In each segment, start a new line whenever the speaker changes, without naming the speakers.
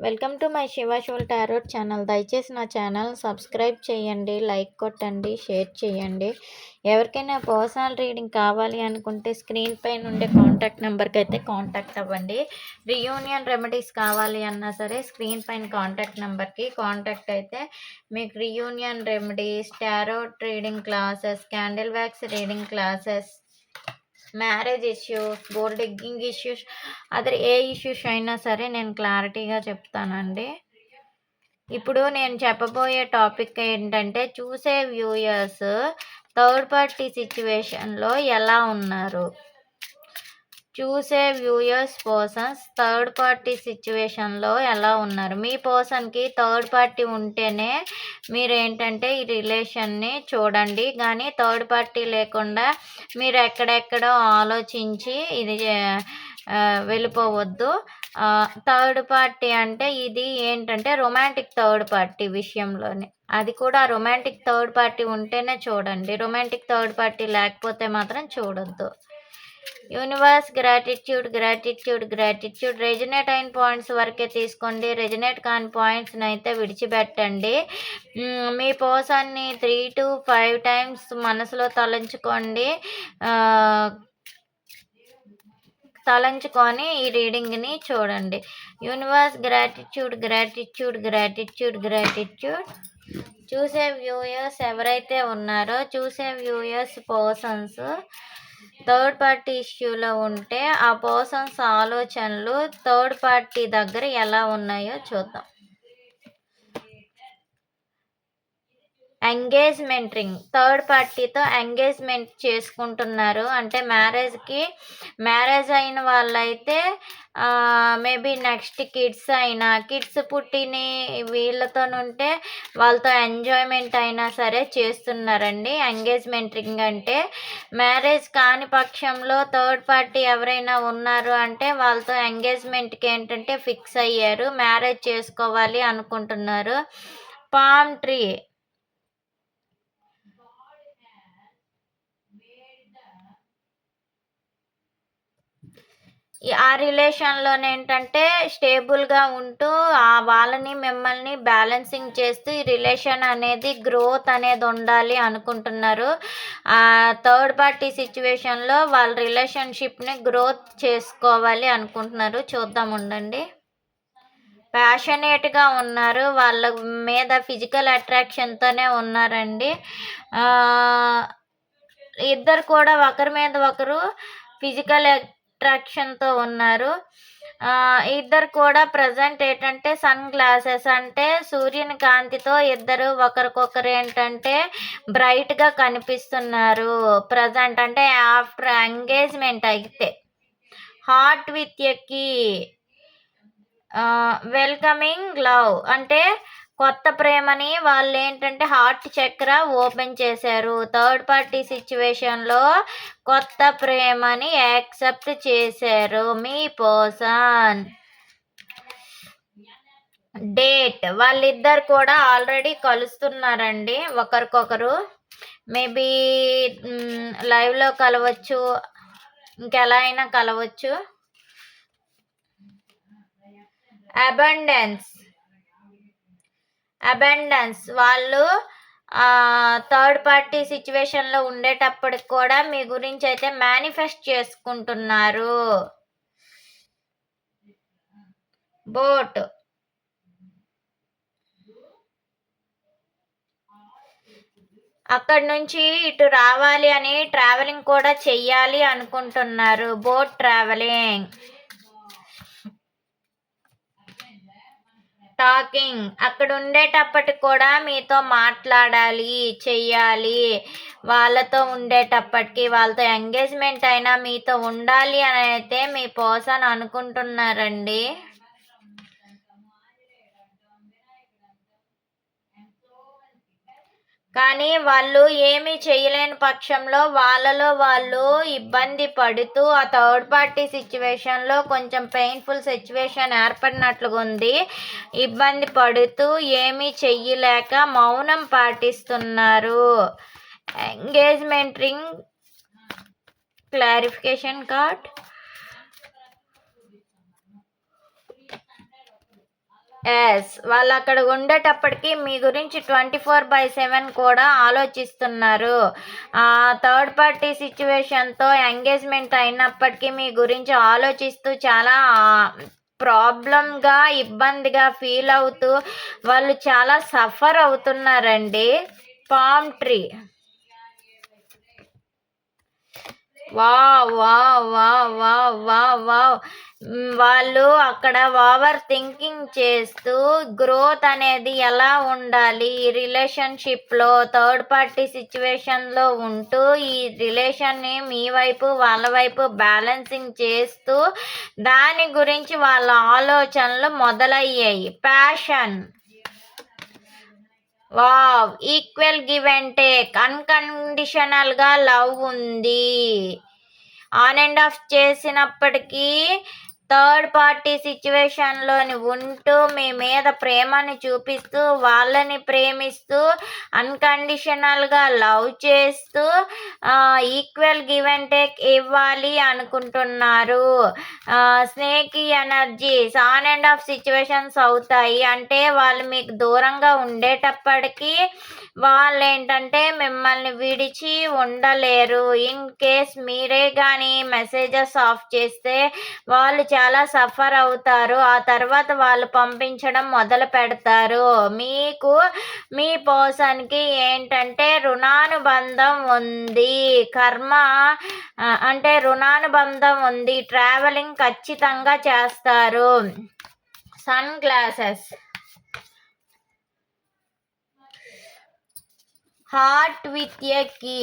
Welcome to my Shiva soul tarot channel. దయచేసి నా channel subscribe చేయండి లైక్ కొట్టండి షేర్ చేయండి. ఎవరికైనా పర్సనల్ రీడింగ్ కావాలి అనుకుంటే స్క్రీన్ పైన ఉండే కాంటాక్ట్ నెంబర్కి అయితే కాంటాక్ట్ అవ్వండి. రియూనియన్ రెమెడీస్ కావాలి అన్నా సరే స్క్రీన్ పైన కాంటాక్ట్ నెంబర్కి కాంటాక్ట్ అయితే మీకు reunion remedies tarot reading classes candle wax reading classes marriage issues gold digging issues other ఏ ఇష్యూస్ అయినా సరే నేను క్లారిటీగా చెప్తానండి. ఇప్పుడు నేను చెప్పబోయే టాపిక్ ఏంటంటే చూసే వ్యూయర్స్ థర్డ్ పార్టీ సిచ్యువేషన్లో ఎలా ఉన్నారు? చూసే వ్యూయర్స్ పర్సన్స్ థర్డ్ పార్టీ సిచ్యువేషన్లో ఎలా ఉన్నారు? మీ పర్సన్కి థర్డ్ పార్టీ ఉంటేనే మీరు ఏంటంటే ఈ రిలేషన్ని చూడండి. కానీ థర్డ్ పార్టీ లేకుండా మీరు ఎక్కడెక్కడో ఆలోచించి ఇది వెళ్ళిపోవద్దు. థర్డ్ పార్టీ అంటే ఇది ఏంటంటే రొమాంటిక్ థర్డ్ పార్టీ విషయంలోనే. అది కూడా రొమాంటిక్ థర్డ్ పార్టీ ఉంటేనే చూడండి. రొమాంటిక్ థర్డ్ పార్టీ లేకపోతే మాత్రం చూడొద్దు. Universe gratitude gratitude gratitude. Resonate అయిన పాయింట్స్ వరకే తీసుకోండి. రెజినేట్ కాని పాయింట్స్ని అయితే విడిచిపెట్టండి. మీ పోసాన్ని త్రీ టు ఫైవ్ టైమ్స్ మనసులో తలంచుకోండి. తలంచుకొని ఈ రీడింగ్ని చూడండి. Universe gratitude gratitude gratitude gratitude. చూసే వ్యూయర్స్ ఎవరైతే ఉన్నారో చూసే వ్యూయర్స్ పర్సన్స్ థర్డ్ పార్టీ ఇష్యూలో ఉంటే ఆ పర్సన్స్ ఆలోచనలు థర్డ్ పార్టీ దగ్గర ఎలా ఉన్నాయో చూద్దాం. ఎంగేజ్మెంట్ రింగ్ థర్డ్ పార్టీతో ఎంగేజ్మెంట్ చేసుకుంటున్నారు. అంటే మ్యారేజ్కి మ్యారేజ్ అయిన వాళ్ళైతే మేబీ నెక్స్ట్ కిడ్స్ అయినా కిడ్స్ పుట్టిన వీళ్ళతో ఉంటే వాళ్ళతో ఎంజాయ్మెంట్ అయినా సరే చేస్తున్నారండి. ఎంగేజ్మెంట్ రింగ్ అంటే మ్యారేజ్ కాని పక్షంలో థర్డ్ పార్టీ ఎవరైనా ఉన్నారు అంటే వాళ్ళతో ఎంగేజ్మెంట్కి ఏంటంటే ఫిక్స్ అయ్యారు మ్యారేజ్ చేసుకోవాలి అనుకుంటున్నారు. పామ్ ట్రీ ఆ రిలేషన్లోనే ఏంటంటే స్టేబుల్గా ఉంటూ వాళ్ళని మిమ్మల్ని బ్యాలెన్సింగ్ చేస్తూ ఈ రిలేషన్ అనేది గ్రోత్ అనేది ఉండాలి అనుకుంటున్నారు. థర్డ్ పార్టీ సిచ్యువేషన్లో వాళ్ళ రిలేషన్షిప్ని గ్రోత్ చేసుకోవాలి అనుకుంటున్నారు. చూద్దాం ఉండండి. ప్యాషనేట్గా ఉన్నారు. వాళ్ళ మీద ఫిజికల్ అట్రాక్షన్తోనే ఉన్నారండి. ఇద్దరు కూడా ఒకరి మీద ఒకరు ఫిజికల్ అట్రాక్షన్తో ఉన్నారు. ఇద్దరు కూడా ప్రజెంట్ ఏంటంటే సన్ గ్లాసెస్ అంటే సూర్యుని కాంతితో ఇద్దరు ఒకరికొకరు ఏంటంటే బ్రైట్గా కనిపిస్తున్నారు. ప్రజెంట్ అంటే ఆఫ్టర్ ఎంగేజ్మెంట్ అయితే. హార్ట్ విత్ ఎక్కి వెల్కమింగ్ లవ్ అంటే కొత్త ప్రేమని వాళ్ళు ఏంటంటే హార్ట్ చక్ర ఓపెన్ చేశారు. థర్డ్ పార్టీ సిచ్యువేషన్లో కొత్త ప్రేమని యాక్సెప్ట్ చేశారు. మీ పర్సన్. డేట్. వాళ్ళిద్దరు కూడా ఆల్రెడీ కలుస్తున్నారండి. ఒకరికొకరు. మేబీ లైవ్లో కలవచ్చు. ఇంకెలా అయినా కలవచ్చు. అబండెన్స్. అబెండెన్స్. వాళ్ళు థర్డ్ పార్టీ సిచ్యువేషన్లో ఉండేటప్పటికి కూడా మీ గురించి అయితే మేనిఫెస్ట్ చేసుకుంటున్నారు. బోట్. అక్కడి నుంచి ఇటు రావాలి అని ట్రావెలింగ్ కూడా చెయ్యాలి అనుకుంటున్నారు. బోట్ ట్రావెలింగ్ టాకింగ్ అక్కడ ఉండేటప్పటికి కూడా మీతో మాట్లాడాలి చెయ్యాలి. వాళ్ళతో ఉండేటప్పటికి వాళ్ళతో ఎంగేజ్మెంట్ అయినా మీతో ఉండాలి అని అయితే మీ పర్సన్ అనుకుంటున్నారండి. కానీ వాళ్ళు ఏమీ చేయలేని పక్షంలో వాళ్ళలో వాళ్ళు ఇబ్బంది పడుతూ ఆ థర్డ్ పార్టీ సిచ్యువేషన్లో కొంచెం పెయిన్ఫుల్ సిచ్యువేషన్ ఏర్పడినట్లుగా ఉంది ఇబ్బంది పడుతూ ఏమీ చెయ్యలేక మౌనం పాటిస్తున్నారు. Engagement ring clarification card. Yes వాళ్ళు అక్కడ ఉండేటప్పటికి మీ గురించి ట్వంటీ ఫోర్ బై సెవెన్ కూడా ఆలోచిస్తున్నారు. థర్డ్ పార్టీ సిచ్యువేషన్తో ఎంగేజ్మెంట్ అయినప్పటికీ మీ గురించి ఆలోచిస్తూ చాలా ప్రాబ్లంగా ఇబ్బందిగా ఫీల్ అవుతూ వాళ్ళు చాలా సఫర్ అవుతున్నారండి. పామ్ ట్రీ వా వా వా వా వా వావ్. వాళ్ళు అక్కడ ఓవర్ థింకింగ్ చేస్తూ గ్రోత్ అనేది ఎలా ఉండాలి? ఈ రిలేషన్షిప్లో థర్డ్ పార్టీ సిచ్యువేషన్లో ఉంటూ ఈ రిలేషన్ని మీ వైపు వాళ్ళ వైపు బ్యాలెన్సింగ్ చేస్తూ దాని గురించి వాళ్ళ ఆలోచనలు మొదలయ్యాయి. Passion. Wow equal give and take అన్కండిషనల్గా love ఉంది. ఆన్ అండ్ ఆఫ్ చేసినప్పటికీ థర్డ్ పార్టీ సిచ్యువేషన్లోని ఉంటూ మీ మీద ప్రేమని చూపిస్తూ వాళ్ళని ప్రేమిస్తూ అన్కండిషనల్గా లవ్ చేస్తూ ఈక్వల్ గివ్ అండ్ టేక్ ఇవ్వాలి అనుకుంటున్నారు. Snake energies on and off situations అవుతాయి. అంటే వాళ్ళు మీకు దూరంగా ఉండేటప్పటికీ వాళ్ళు ఏంటంటే మిమ్మల్ని విడిచి ఉండలేరు. ఇన్ కేస్ మీరే కానీ మెసేజెస్ ఆఫ్ చేస్తే వాళ్ళు చాలా సఫర్ అవుతారు ఆ తర్వాత వాళ్ళు పంపించడం మొదలు పెడతారు. మీకు మీ పర్సన్కి ఏంటంటే రుణానుబంధం ఉంది. కర్మ అంటే రుణానుబంధం ఉంది. ట్రావెలింగ్ ఖచ్చితంగా చేస్తారు. Sunglasses heart with a key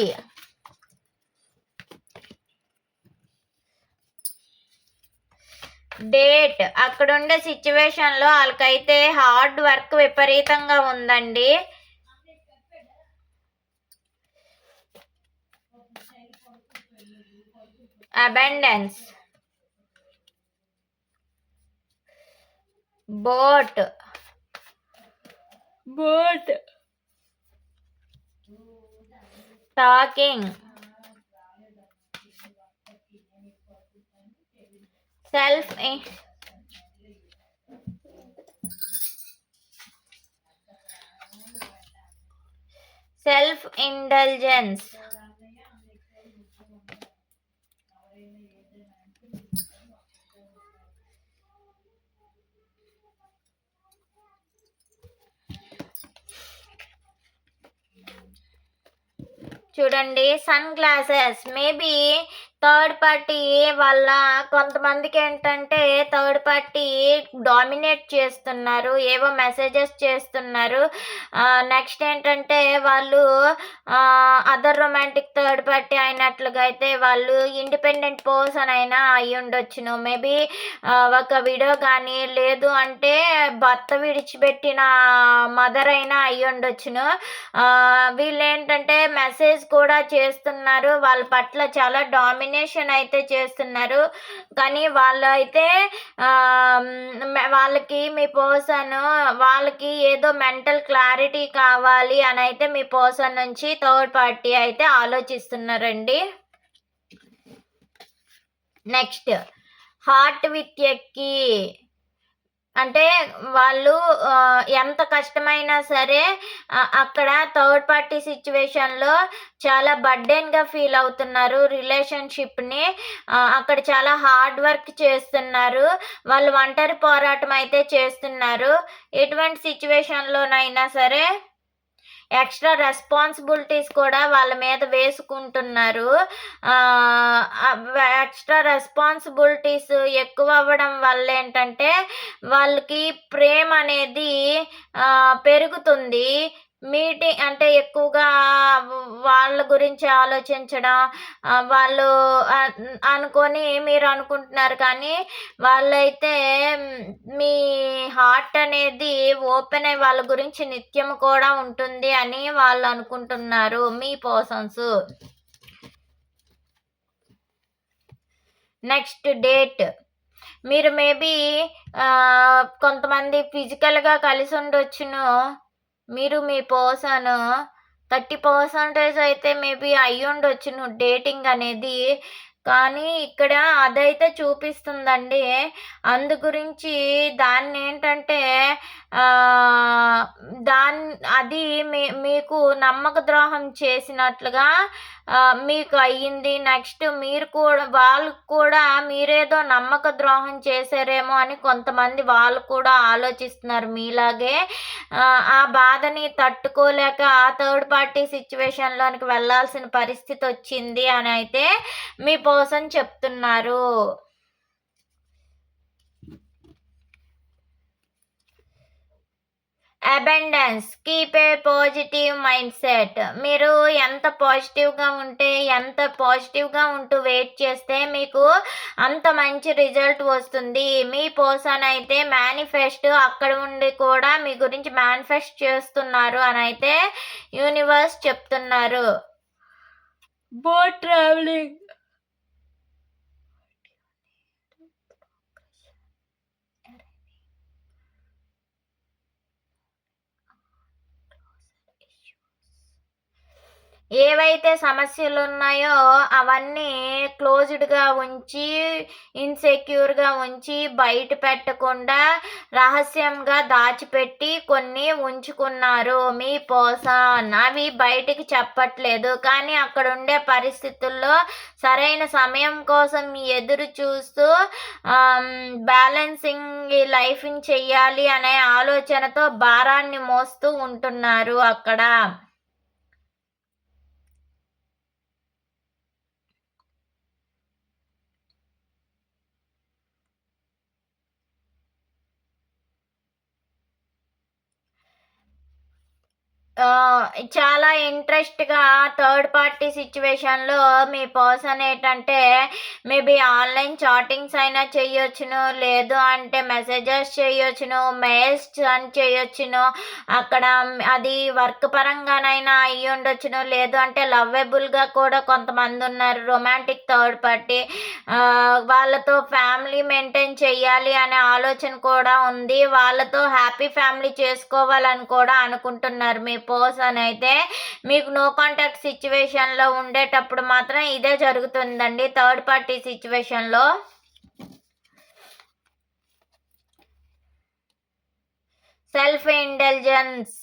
date. అక్కడ ఉండే సిచ్యువేషన్లో వాళ్ళకైతే హార్డ్ వర్క్ విపరీతంగా ఉందండి. Abundance boat boat talking self self intelligence చూడండి sunglasses maybe third party వల్ల కొంతమందికి ఏంటంటే థర్డ్ పార్టీ డామినేట్ చేస్తున్నారు ఏవో మెసేజెస్ చేస్తున్నారు. నెక్స్ట్ ఏంటంటే వాళ్ళు అదర్ రొమాంటిక్ థర్డ్ పార్టీ అయినట్లుగా అయితే వాళ్ళు ఇండిపెండెంట్ పర్సన్ అయినా అయి ఉండొచ్చును. మేబీ ఒక వీడియో కానీ లేదు అంటే భర్త విడిచిపెట్టిన మదర్ అయినా అయి ఉండొచ్చును. వీళ్ళు ఏంటంటే మెసేజ్ కూడా చేస్తున్నారు. వాళ్ళ పట్ల చాలా డామినేట్ డొనేషన్ అయితే చేస్తున్నారు. కానీ వాళ్ళు అయితే వాళ్ళకి మీ పర్సన్ వాళ్ళకి ఏదో మెంటల్ క్లారిటీ కావాలి అని అయితే మీ పర్సన్ నుంచి థర్డ్ పార్టీ అయితే ఆలోచిస్తున్నారండి. నెక్స్ట్ హార్ట్ విత్ ఎక్కి అంటే వాళ్ళు ఎంత కష్టమైనా సరే అక్కడ థర్డ్ పార్టీ సిచ్యువేషన్లో చాలా బర్డెన్గా ఫీల్ అవుతున్నారు రిలేషన్షిప్ని అక్కడ చాలా హార్డ్ వర్క్ చేస్తున్నారు. వాళ్ళు ఒంటరి పోరాటం అయితే చేస్తున్నారు. ఎటువంటి సిచ్యువేషన్లోనైనా సరే ఎక్స్ట్రా రెస్పాన్సిబిలిటీస్ కూడా వాళ్ళ మీద వేసుకుంటున్నారు. ఎక్స్ట్రా రెస్పాన్సిబిలిటీస్ ఎక్కువ అవ్వడం వల్ల ఏంటంటే వాళ్ళకి ప్రేమ అనేది పెరుగుతుంది. మీటింగ్ అంటే ఎక్కువగా వాళ్ళ గురించి ఆలోచించడం వాళ్ళు అనుకొని మీరు అనుకుంటున్నారు. కానీ వాళ్ళైతే మీ హార్ట్ అనేది ఓపెన్ అయ్యి వాళ్ళ గురించి నిత్యం కూడా ఉంటుంది అని వాళ్ళు అనుకుంటున్నారు మీ పర్సన్స్. Next date. మీరు మేబీ కొంతమంది ఫిజికల్గా కలిసి ఉండొచ్చును. మీరు మీ పర్సన్ థర్టీ పర్సంటేజ్ అయితే మేబీ అయ్యుండొచ్చు నువ్వు డేటింగ్ అనేది. కానీ ఇక్కడ అదైతే చూపిస్తుందండి. అందు గురించి దాన్ని ఏంటంటే దాన్ అది మీ మీకు నమ్మక ద్రోహం చేసినట్లుగా మీకు అయ్యింది. నెక్స్ట్ మీరు కూడా వాళ్ళు కూడా మీరేదో నమ్మక ద్రోహం చేశారేమో అని కొంతమంది వాళ్ళు కూడా ఆలోచిస్తున్నారు మీలాగే. ఆ బాధని తట్టుకోలేక ఆ థర్డ్ పార్టీ సిచ్యువేషన్లోనికి వెళ్ళాల్సిన పరిస్థితి వచ్చింది అని అయితే మీ పర్సన్ చెప్తున్నారు. Abundance keep a positive mindset మీరు ఎంత పాజిటివ్గా ఉంటే ఎంత పాజిటివ్గా ఉంటూ వెయిట్ చేస్తే మీకు అంత మంచి రిజల్ట్ వస్తుంది. మీ పర్సన్ అయితే మేనిఫెస్ట్ అక్కడ ఉండి కూడా మీ గురించి మేనిఫెస్ట్ చేస్తున్నారు అని అయితే యూనివర్స్ చెప్తున్నారు. బోట్ ట్రావెలింగ్ ఏవైతే సమస్యలు ఉన్నాయో అవన్నీ క్లోజ్డ్గా ఉంచి ఇన్సెక్యూర్గా ఉంచి బయట పెట్టకుండా రహస్యంగా దాచిపెట్టి కొన్ని ఉంచుకున్నారు. మీ పోసాన్. అవి బయటికి చెప్పట్లేదు. కానీ అక్కడ ఉండే పరిస్థితుల్లో సరైన సమయం కోసం ఎదురు చూస్తూ బ్యాలెన్సింగ్ లైఫ్ని చెయ్యాలి అనే ఆలోచనతో భారాన్ని మోస్తూ ఉంటున్నారు అక్కడ. చాలా ఇంట్రెస్ట్గా థర్డ్ పార్టీ సిచ్యువేషన్లో మీ పర్సన్ ఏంటంటే మేబీ ఆన్లైన్ చాటింగ్స్ అయినా చేయొచ్చును లేదు అంటే మెసేజెస్ చేయొచ్చును మెయిల్స్ అని చేయొచ్చును అక్కడ అది వర్క్ పరంగానైనా అయ్యి ఉండొచ్చును లేదు అంటే లవ్వెబుల్గా కూడా కొంతమంది ఉన్నారు రొమాంటిక్ థర్డ్ పార్టీ. వాళ్ళతో ఫ్యామిలీ మెయింటైన్ చేయాలి అనే ఆలోచన కూడా ఉంది వాళ్ళతో హ్యాపీ ఫ్యామిలీ చేసుకోవాలని కూడా అనుకుంటున్నారు మీ పర్సన్ అయితే మీకు నో కాంటాక్ట్ సిచ్యువేషన్లో ఉండేటప్పుడు మాత్రం ఇదే జరుగుతుందండి థర్డ్ పార్టీ సిచ్యువేషన్లో సెల్ఫ్ ఇంటెలిజెన్స్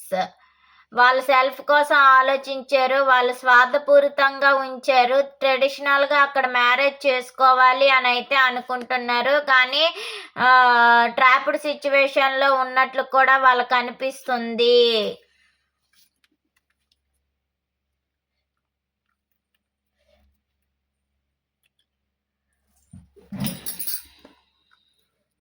వాళ్ళు సెల్ఫ్ కోసం ఆలోచించారు వాళ్ళు స్వార్థపూరితంగా ఉంచారు. ట్రెడిషనల్గా అక్కడ మ్యారేజ్ చేసుకోవాలి అని అయితే అనుకుంటున్నారు. కానీ ట్రాప్డ్ సిచ్యువేషన్లో ఉన్నట్లు కూడా వాళ్ళకు అనిపిస్తుంది.